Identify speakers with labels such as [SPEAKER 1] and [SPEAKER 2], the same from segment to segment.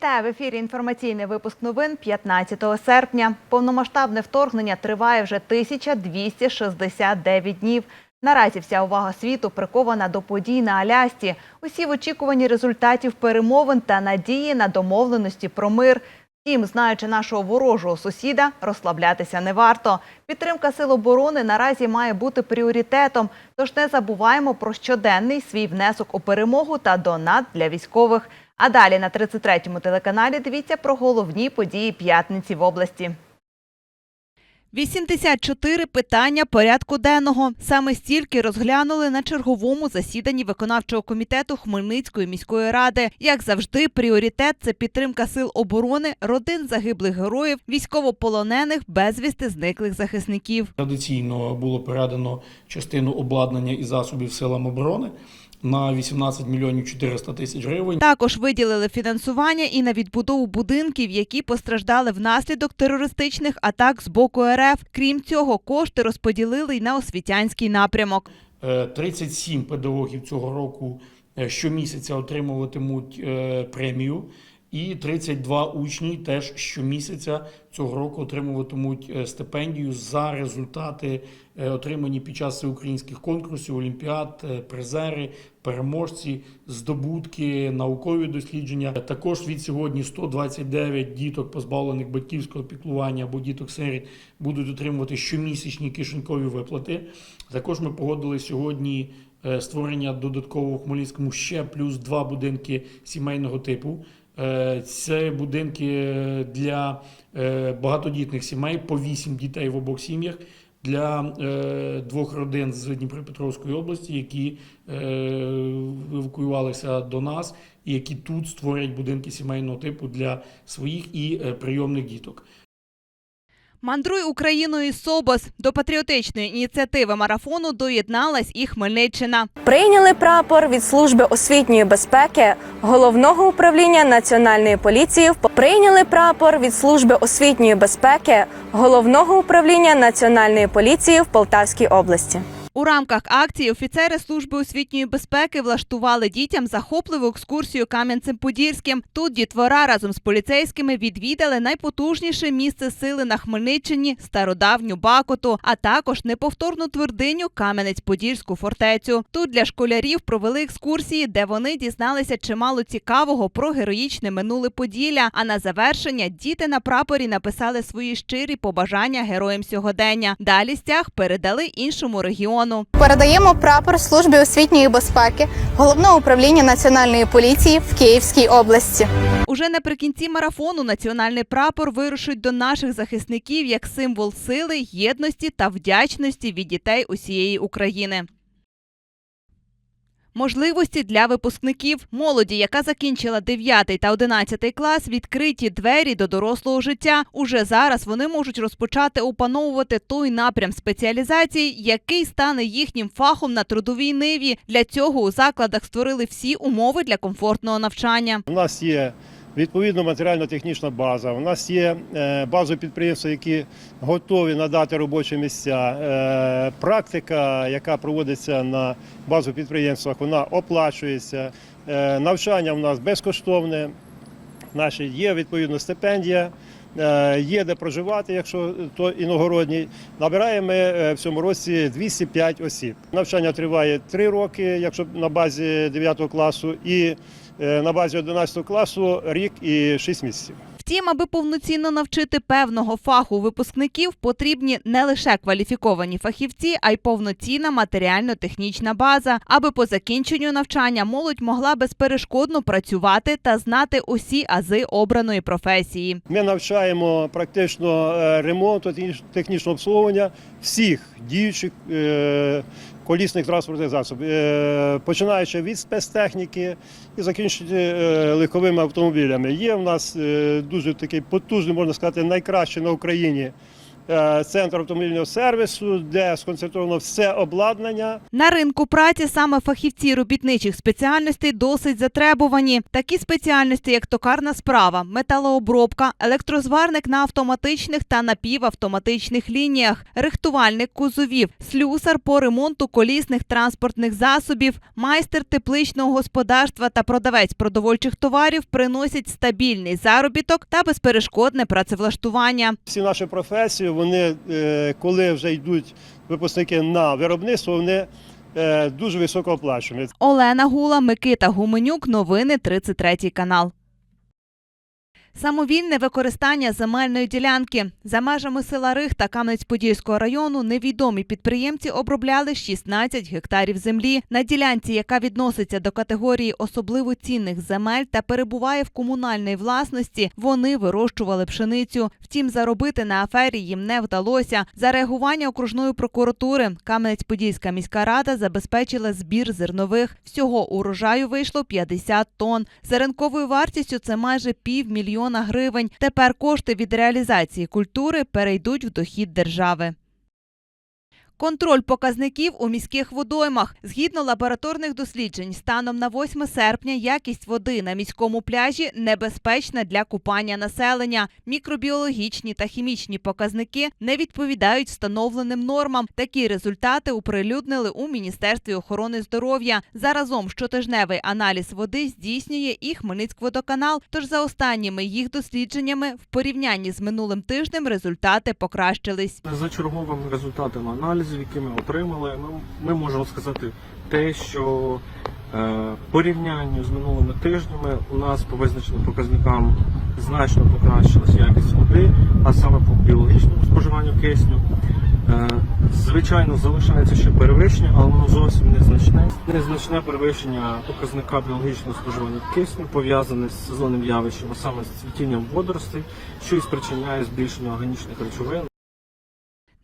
[SPEAKER 1] Вітаю в ефірі. Інформаційний випуск новин 15 серпня. Повномасштабне вторгнення триває вже 1269 днів. Наразі вся увага світу прикована до подій на Алясці. Усі в очікуванні результатів перемовин та надії на домовленості про мир. Втім, знаючи нашого ворожого сусіда, розслаблятися не варто. Підтримка сил оборони наразі має бути пріоритетом. Тож не забуваємо про щоденний свій внесок у перемогу та донат для військових. А далі на 33-му телеканалі дивіться про головні події п'ятниці в області. 84 питання порядку денного. Саме стільки розглянули на черговому засіданні виконавчого комітету Хмельницької міської ради. Як завжди, пріоритет це підтримка сил оборони, родин загиблих героїв, військовополонених, безвісти зниклих захисників.
[SPEAKER 2] Традиційно було передано частину обладнання і засобів силам оборони на 18 мільйонів 400 тисяч гривень.
[SPEAKER 1] Також виділили фінансування і на відбудову будинків, які постраждали внаслідок терористичних атак з боку РФ. Крім цього, кошти розподілили й на освітянський напрямок.
[SPEAKER 2] Е, 37 педагогів цього року е, щомісяця отримуватимуть е, премію, і 32 учні теж щомісяця цього року отримуватимуть е, стипендію за результати, е, отримані під час всеукраїнських конкурсів, олімпіад, е, призери, переможці, здобутки, наукові дослідження. Також від сьогодні 129 діток, позбавлених батьківського піклування або діток сиріт, будуть отримувати щомісячні кишенькові виплати. Також ми погодили сьогодні створення додатково в Хмельницькому ще плюс два будинки сімейного типу. Е, Це будинки для е, багатодітних сімей по 8 дітей в обох сім'ях для е, двох родин з Дніпропетровської області, які е, евакуювалися до нас, і які тут створять будинки сімейного типу для своїх і е, прийомних діток.
[SPEAKER 1] Мандруй Україною Собос до патріотичної ініціативи марафону доєдналась і Хмельниччина.
[SPEAKER 3] Прийняли прапор від служби освітньої безпеки головного управління національної поліції. Прийняли прапор від служби освітньої безпеки головного управління національної поліції в Полтавській області.
[SPEAKER 1] У рамках акції офіцери служби освітньої безпеки влаштували дітям захопливу екскурсію Кам'янцем-Подільським. Тут дітвора разом з поліцейськими відвідали найпотужніше місце сили на Хмельниччині стародавню Бакоту, а також неповторну твердиню Кам'янець-Подільську фортецю. Тут для школярів провели екскурсії, де вони дізналися чимало цікавого про героїчне минуле Поділля. А на завершення діти на прапорі написали свої щирі побажання героям сьогодення. Далі стяг передали іншому регіону.
[SPEAKER 4] Передаємо прапор службі освітньої безпеки головного управління національної поліції в Київській області.
[SPEAKER 1] Уже наприкінці марафону національний прапор вирушить до наших захисників як символ сили, єдності та вдячності від дітей усієї України. Можливості для випускників молоді, яка закінчила 9 та 11 клас, відкриті двері до дорослого життя. Уже зараз вони можуть розпочати опановувати той напрям спеціалізації, який стане їхнім фахом на трудовій ниві. Для цього у закладах створили всі умови для комфортного навчання.
[SPEAKER 5] У нас є відповідно матеріально-технічна база. У нас є е, базові підприємства, які готові надати робочі місця. Е, Практика, яка проводиться на базових підприємствах, вона оплачується. Е, Навчання у нас безкоштовне. Наші є відповідно стипендія. Є де проживати, якщо то іногородній. Набираємо ми в цьому році 205 осіб. Навчання триває 3 роки, якщо на базі 9 класу, і на базі 11 класу рік і 6 місяців.
[SPEAKER 1] Втім, аби повноцінно навчити певного фаху випускників, потрібні не лише кваліфіковані фахівці, а й повноцінна матеріально-технічна база, аби по закінченню навчання молодь могла безперешкодно працювати та знати усі ази обраної професії.
[SPEAKER 5] Ми навчаємо практично е, ремонту, технічного обслуговування всіх діючих е, колісних транспортних засобів, е, починаючи від спецтехніки і закінчуючи легковими автомобілями. Є в нас е, дуже такий потужний, можна сказати, найкращий на Україні центр автомобільного сервісу, де сконцентровано все обладнання.
[SPEAKER 1] На ринку праці саме фахівці робітничих спеціальностей досить затребувані. Такі спеціальності, як токарна справа, металообробка, електрозварник на автоматичних та напівавтоматичних лініях, рихтувальник кузовів, слюсар по ремонту колісних транспортних засобів, майстер тепличного господарства та продавець продовольчих товарів приносять стабільний заробіток та безперешкодне працевлаштування.
[SPEAKER 5] Всі наші професії, вони, е, коли вже йдуть випускники на виробництво, вони е, дуже високо оплачують.
[SPEAKER 1] Олена Гула, Микита Гуменюк. Новини 33 канал. Самовільне використання земельної ділянки за межами села Рих та Кам'янець-Подільського району невідомі підприємці обробляли 16 гектарів землі на ділянці, яка відноситься до категорії особливо цінних земель та перебуває в комунальній власності. Вони вирощували пшеницю. Втім, заробити на афері їм не вдалося. За реагування окружної прокуратури Кам'янець-Подільська міська рада забезпечила збір зернових. Всього урожаю вийшло 50 тонн. За ринковою вартістю це майже півмільйона гривень. Тепер кошти від реалізації культури перейдуть в дохід держави. Контроль показників у міських водоймах. Згідно лабораторних досліджень, станом на 8 серпня якість води на міському пляжі небезпечна для купання населення. Мікробіологічні та хімічні показники не відповідають встановленим нормам. Такі результати оприлюднили у Міністерстві охорони здоров'я. Заразом щотижневий аналіз води здійснює і Хмельницькводоканал. Тож за останніми їх дослідженнями в порівнянні з минулим тижнем результати покращились.
[SPEAKER 6] За черговими результатами аналізів, які ми отримали, ми, ми можемо сказати те, що е, порівнянню з минулими тижнями у нас по визначеним показникам значно покращилась якість води, а саме по біологічному споживанню кисню. Е, звичайно, залишається ще перевищення, але воно зовсім незначне. Незначне перевищення показника біологічного споживання кисню пов'язане з сезонним явищем, а саме з цвітінням водоростей, що і спричиняє збільшення органічних речовин.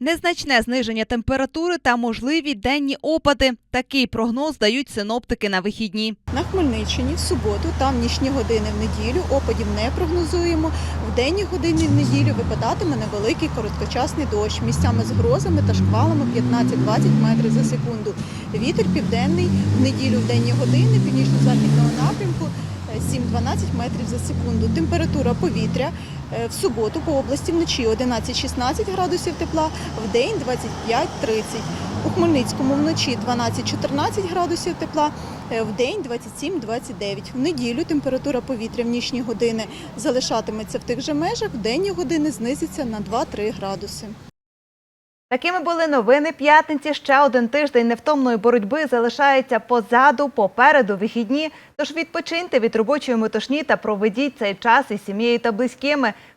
[SPEAKER 1] Незначне зниження температури та можливі денні опади. Такий прогноз дають синоптики на вихідні.
[SPEAKER 7] На Хмельниччині в суботу та в нічні години в неділю опадів не прогнозуємо. В денні години в неділю випадатиме невеликий короткочасний дощ місцями з грозами та шквалами 15-20 метрів за секунду. Вітер південний в неділю в денні години північно-західного напрямку 7-12 метрів за секунду. Температура повітря е, в суботу по області вночі 11-16 градусів тепла, в день 25-30. У Хмельницькому вночі 12-14 градусів тепла, е, в день 27-29. В неділю температура повітря в нічні години залишатиметься в тих же межах, в денні години знизиться на 2-3 градуси.
[SPEAKER 1] Такими були новини п'ятниці. Ще один тиждень невтомної боротьби залишається позаду, попереду вихідні. Тож відпочиньте від робочої метушні та проведіть цей час із сім'єю та близькими.